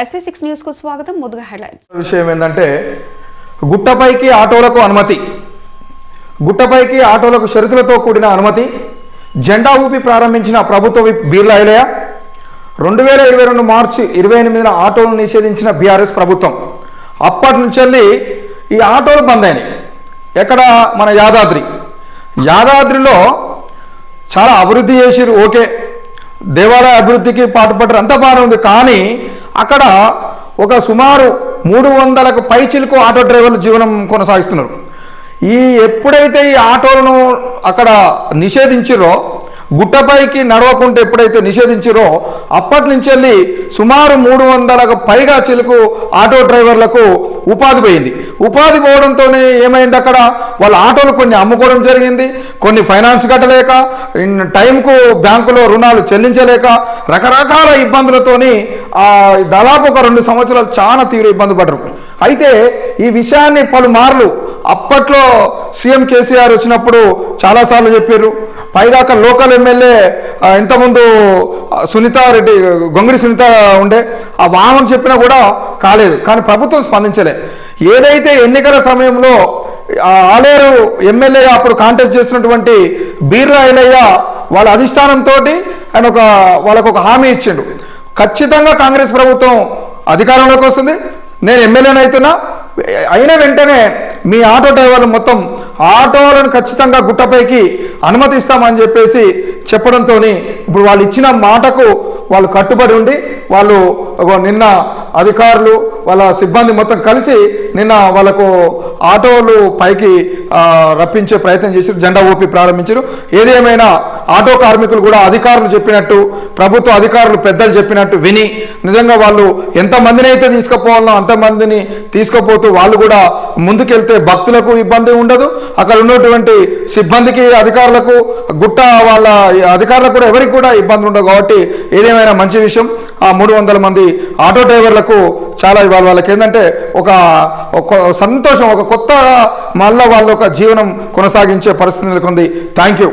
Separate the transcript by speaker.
Speaker 1: SV six న్యూస్కు స్వాగతం ముందుగా హెడ్లైన్స్
Speaker 2: విషయం ఏంటంటే గుట్టపైకి ఆటోలకు అనుమతి. గుట్టపైకి ఆటోలకు షరతులతో కూడిన అనుమతి. జెండా ఊపి ప్రారంభించిన ప్రభుత్వ విప్ బీర్ల ఐలయ్య రెండు వేల ఇరవై రెండు మార్చి ఇరవై ఎనిమిదిన ఆటోలు నిషేధించిన బీఆర్ఎస్ ప్రభుత్వం. అప్పటి నుంచి ఈ ఆటోలు బంద్ అయినాయి. ఎక్కడ? మన యాదాద్రి. యాదాద్రిలో చాలా అభివృద్ధి చేసిరు ఓకే. దేవాలయ అభివృద్ధికి పాటుపడ్డారు అంత బాగానే ఉంది. కానీ అక్కడ ఒక సుమారు మూడు వందలకు పైచిలకు ఆటో డ్రైవర్లు జీవనం కొనసాగిస్తున్నారు. ఈ ఎప్పుడైతే ఈ ఆటోలను అక్కడ నిషేధించిరో గుట్టపైకి నడవకుంటే ఎప్పుడైతే నిషేధించిరో అప్పటి నుంచి వెళ్ళి సుమారు మూడు వందలకు పైగా చిలుకు ఆటో డ్రైవర్లకు ఉపాధి పోయింది. ఉపాధి పోవడంతోనే ఏమైంది అక్కడ? వాళ్ళ ఆటోలు కొన్ని అమ్ముకోవడం జరిగింది. కొన్ని ఫైనాన్స్ కట్టలేక టైంకు బ్యాంకులో రుణాలు చెల్లించలేక రకరకాల ఇబ్బందులతోని దాదాపు ఒక రెండు సంవత్సరాలు చాలా తీవ్ర ఇబ్బంది పడరు అయితే ఈ విషయాన్ని పలుమార్లు అప్పట్లో సీఎం కేసీఆర్ వచ్చినప్పుడు చాలాసార్లు చెప్పారు పైగాక లోకల్ ఎమ్మెల్యే ఇంతకుముందు సునీతారెడ్డి గొంగిడి సునీత ఉండే. ఆ వామం చెప్పినా కూడా కాలేదు. కానీ ప్రభుత్వం స్పందించలే. ఏదైతే ఎన్నికల సమయంలో ఆలేరు ఎమ్మెల్యేగా అప్పుడు కాంటెస్ట్ చేసినటువంటి బీర్లా వాళ్ళ అధిష్టానంతో ఆయన ఒక వాళ్ళకు ఒక హామీ ఇచ్చిండు. ఖచ్చితంగా కాంగ్రెస్ ప్రభుత్వం అధికారంలోకి వస్తుంది. నేను ఎమ్మెల్యేని అవుతున్నా. అయిన వెంటనే మీ ఆటో డ్రైవర్లు మొత్తం ఆటోలను ఖచ్చితంగా గుట్టపైకి అనుమతిస్తామని చెప్పేసి చెప్పడంతో ఇప్పుడు వాళ్ళు ఇచ్చిన మాటకు వాళ్ళు కట్టుబడి ఉండి వాళ్ళు నిన్న అధికారులు వాళ్ళ సిబ్బంది మొత్తం కలిసి నిన్న వాళ్ళకు ఆటోలు పైకి రప్పించే ప్రయత్నం చేసి జెండా ఊపి ప్రారంభించారు. ఏదేమైనా ఆటో కార్మికులు కూడా అధికారులు చెప్పినట్టు ప్రభుత్వ అధికారులు పెద్దలు చెప్పినట్టు విని నిజంగా వాళ్ళు ఎంతమందిని అయితే తీసుకుపోవాలో అంతమందిని తీసుకుపోతూ వాళ్ళు కూడా ముందుకెళ్తే భక్తులకు ఇబ్బంది ఉండదు. అక్కడ ఉన్నటువంటి సిబ్బందికి అధికారులకు గుట్ట వాళ్ళ అధికారులకు కూడా ఎవరికి కూడా ఇబ్బంది ఉండదు. కాబట్టి ఏదేమైనా మంచి విషయం. ఆ మూడు వందల మంది ఆటో డ్రైవర్లకు చాలా ఇవాళ వాళ్ళకి ఏంటంటే ఒక ఒక సంతోషం ఒక కొత్త మళ్ళా వాళ్ళు ఒక జీవనం కొనసాగించే పరిస్థితి నెలకొంది. Thank you